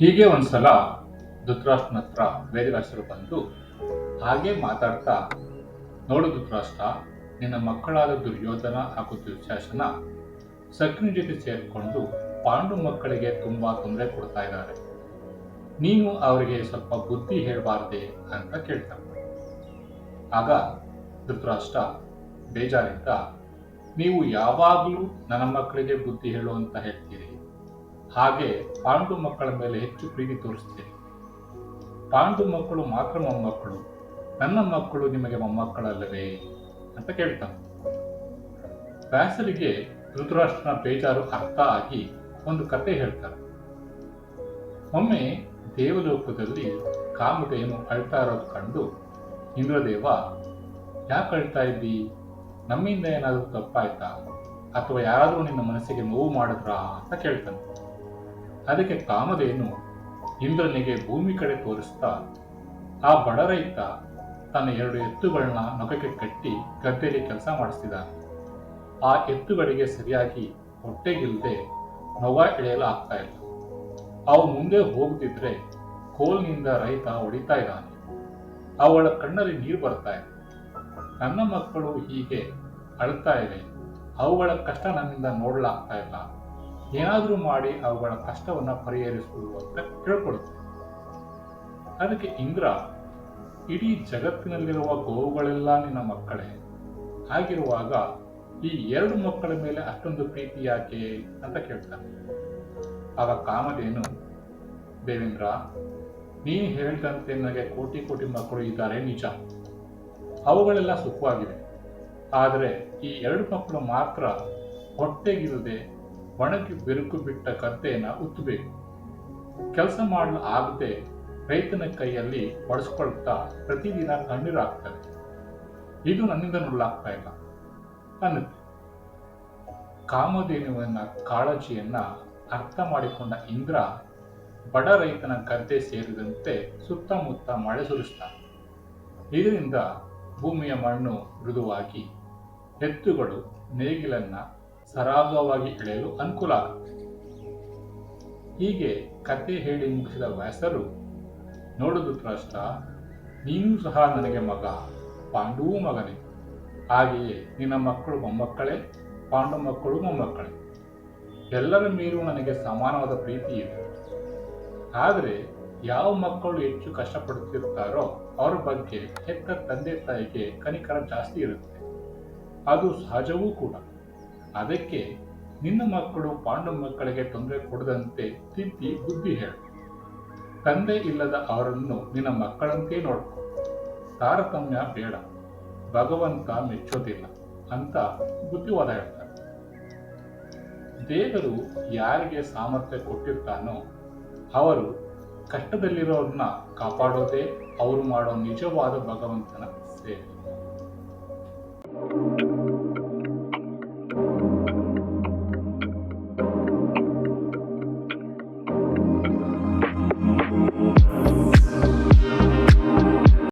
ಹೀಗೆ ಒಂದ್ಸಲ ಧೃತರಾಷ್ಟ್ರನ ಹತ್ರ ವೇದವ್ಯಾಸರು ಬಂದು ಹಾಗೆ ಮಾತಾಡ್ತಾ, ನೋಡು ಧೃತರಾಷ್ಟ್ರ, ನಿನ್ನ ಮಕ್ಕಳಾದ ದುರ್ಯೋಧನ ಹಾಗೂ ದುರ್ಶಾಸನ ಸಕ್ರಿನ ಜೊತೆ ಸೇರಿಕೊಂಡು ಪಾಂಡು ಮಕ್ಕಳಿಗೆ ತುಂಬಾ ತೊಂದರೆ ಕೊಡ್ತಾ ಇದ್ದಾರೆ. ನೀನು ಅವರಿಗೆ ಸ್ವಲ್ಪ ಬುದ್ಧಿ ಹೇಳಬಾರ್ದೆ ಅಂತ ಕೇಳ್ತಾರೆ ಆಗ ಧೃತರಾಷ್ಟ್ರ ಬೇಜಾರಿಂದ ನೀವು ಯಾವಾಗಲೂ ನನ್ನ ಮಕ್ಕಳಿಗೆ ಬುದ್ಧಿ ಹೇಳು ಅಂತ ಹೇಳ್ತೀರಿ. ಹಾಗೆ ಪಾಂಡು ಮಕ್ಕಳ ಮೇಲೆ ಹೆಚ್ಚು ಪ್ರೀತಿ ತೋರಿಸ್ತೇನೆ ಪಾಂಡು ಮಕ್ಕಳು ಮಾತ್ರ ಮೊಮ್ಮಕ್ಕಳು. ನನ್ನ ಮಕ್ಕಳು ನಿಮಗೆ ಮೊಮ್ಮಕ್ಕಳಲ್ಲವೇ? ಅಂತ ಕೇಳ್ತಾನೆ. ವ್ಯಾಸರಿಗೆ ಋತುರಾಷ್ಟ್ರನ ಬೇಜಾರು ಅರ್ಥ ಆಗಿ ಒಂದು ಕತೆ ಹೇಳ್ತಾರೆ ಒಮ್ಮೆ ದೇವಲೋಕದಲ್ಲಿ ಕಾಮಧೇನು ಅಳ್ತಾ ಇರೋದು ಕಂಡು ಇಂದ್ರದೇವ, ಯಾಕೆ ಅಳ್ತಾ ಇದ್ದಿ? ನಮ್ಮಿಂದ ಏನಾದರೂ ತಪ್ಪಾಯ್ತಾ? ಅಥವಾ ಯಾರಾದರೂ ನಿನ್ನ ಮನಸ್ಸಿಗೆ ನೋವು ಮಾಡಿದ್ರಾ? ಅಂತ ಕೇಳ್ತಾನೆ. ಅದಕ್ಕೆ ಕಾಮಧೇನು ಇಂದ್ರನಿಗೆ ಭೂಮಿ ಕಡೆ ತೋರಿಸ್ತಾ, ಆ ಬಡ ರೈತ ತನ್ನ ಎರಡು ಎತ್ತುಗಳನ್ನ ನೊಗಕ್ಕೆ ಕಟ್ಟಿ ಗದ್ದೆಯಲ್ಲಿ ಕೆಲಸ ಮಾಡಿಸ್ತಿದ್ದಾನೆ. ಆ ಎತ್ತುಗಳಿಗೆ ಸರಿಯಾಗಿ ಹೊಟ್ಟೆಗಿಲ್ಲದೆ ನೊಗ ಎಳೆಯಲು ಆಗ್ತಾ ಇಲ್ಲ. ಅವು ಮುಂದೆ ಹೋಗ್ತಿದ್ರೆ ಕೋಲ್ನಿಂದ ರೈತ ಹೊಡಿತಾ ಇದ್ದಾನೆ. ಅವಳ ಕಣ್ಣಲ್ಲಿ ನೀರು ಬರ್ತಾ ಇದೆ. ನನ್ನ ಮಕ್ಕಳು ಹೀಗೆ ಅಳ್ತಾ ಇವೆ. ಅವುಗಳ ಕಷ್ಟ ನನ್ನಿಂದ ನೋಡಲಾಗ್ತಾ ಇಲ್ಲ. ಏನಾದರೂ ಮಾಡಿ ಅವುಗಳ ಕಷ್ಟವನ್ನ ಪರಿಹರಿಸುವುದು ಅಂತ ಕೇಳ್ಕೊಡುತ್ತೆ ಅದಕ್ಕೆ ಇಂದ್ರ, ಇಡೀ ಜಗತ್ತಿನಲ್ಲಿರುವ ಗೋವುಗಳೆಲ್ಲ ನಿನ್ನ ಮಕ್ಕಳೇ. ಹಾಗಿರುವಾಗ ಈ ಎರಡು ಮಕ್ಕಳ ಮೇಲೆ ಅಷ್ಟೊಂದು ಪ್ರೀತಿ ಯಾಕೆ ಅಂತ ಕೇಳ್ತಾರೆ ಆಗ ಕಾಮಧೇನು, ದೇವೇಂದ್ರ, ನೀನು ಹೇಳಿದಂತೆ ನನಗೆ ಕೋಟಿ ಕೋಟಿ ಮಕ್ಕಳು ಇದ್ದಾರೆ ನಿಜ. ಅವುಗಳೆಲ್ಲ ಸುಖವಾಗಿವೆ. ಆದರೆ ಈ ಎರಡು ಮಕ್ಕಳು ಮಾತ್ರ ಹೊಟ್ಟೆಗಿಲ್ಲದೆ ಒಣಗಿ ಬಿರುಕು ಬಿಟ್ಟ ಕತ್ತೆಯನ್ನ ಉತ್ತಬೇಕು. ಕೆಲಸ ಮಾಡಲು ಆಗದೆ ರೈತನ ಕೈಯಲ್ಲಿ ಒಡಿಸ್ಕೊಳ್ತಾ ಪ್ರತಿದಿನ ಕಣ್ಣೀರಾಗ್ತವೆ ಇದು ನನ್ನಿಂದ ನುಳ್ಳಾಗ್ತಾ ಇಲ್ಲ. ಅನ್ನುತ್ತೆ. ಕಾಮಧೇನುವಿನ ಕಾಳಜಿಯನ್ನ ಅರ್ಥ ಮಾಡಿಕೊಂಡ ಇಂದ್ರ ಬಡ ರೈತನ ಗದ್ದೆ ಸೇರಿದಂತೆ ಸುತ್ತಮುತ್ತ ಮಳೆ ಸುರಿಸ್ತಾನೆ. ಇದರಿಂದ ಭೂಮಿಯ ಮಣ್ಣು ಮೃದುವಾಗಿ ಎತ್ತುಗಳು ನೇಗಿಲನ್ನ ಸರಾಗವಾಗಿ ಎಳೆಯಲು ಅನುಕೂಲ. ಹೀಗೆ ಕತೆ ಹೇಳಿ ಮುಗಿಸಿದ ವ್ಯಾಸರು, ನೋಡುದು ಪ್ರಶ್ನ, ನೀನು ಸಹ ನನಗೆ ಮಗ ಪಾಂಡುವು ಮಗನೇ. ಹಾಗೆಯೇ ನಿನ್ನ ಮಕ್ಕಳು ಮೊಮ್ಮಕ್ಕಳೇ, ಪಾಂಡು ಮಕ್ಕಳು ಮೊಮ್ಮಕ್ಕಳೇ. ಎಲ್ಲರ ಮೇಲೂ ನನಗೆ ಸಮಾನವಾದ ಪ್ರೀತಿ ಇದೆ. ಆದರೆ ಯಾವ ಮಕ್ಕಳು ಹೆಚ್ಚು ಕಷ್ಟಪಡುತ್ತಿರ್ತಾರೋ ಅವರ ಬಗ್ಗೆ ಹೆತ್ತ ತಂದೆ ತಾಯಿಗೆ ಕನಿಕರ ಜಾಸ್ತಿ ಇರುತ್ತೆ. ಅದು ಸಹಜವೂ ಕೂಡ. ಅದಕ್ಕೆ ನಿನ್ನ ಮಕ್ಕಳು ಪಾಂಡು ಮಕ್ಕಳಿಗೆ ತೊಂದರೆ ಕೊಡದಂತೆ ತಿದ್ದಿ ಬುದ್ಧಿ ಹೇಳು. ತಂದೆ ಇಲ್ಲದ ಅವರನ್ನು ನಿನ್ನ ಮಕ್ಕಳಂತೆ ನೋಡ್ಕೊ. ತಾರತಮ್ಯ ಬೇಡ. ಭಗವಂತ ಮೆಚ್ಚೋದಿಲ್ಲ ಅಂತ ಬುದ್ಧಿವಾದ ಹೇಳ್ತಾರೆ. ದೇವರು ಯಾರಿಗೆ ಸಾಮರ್ಥ್ಯ ಕೊಟ್ಟಿರ್ತಾನೋ ಅವರು ಕಷ್ಟದಲ್ಲಿರೋರನ್ನ ಕಾಪಾಡೋದೇ ಅವರು ಮಾಡೋ ನಿಜವಾದ ಭಗವಂತನ ಸೇವೆ.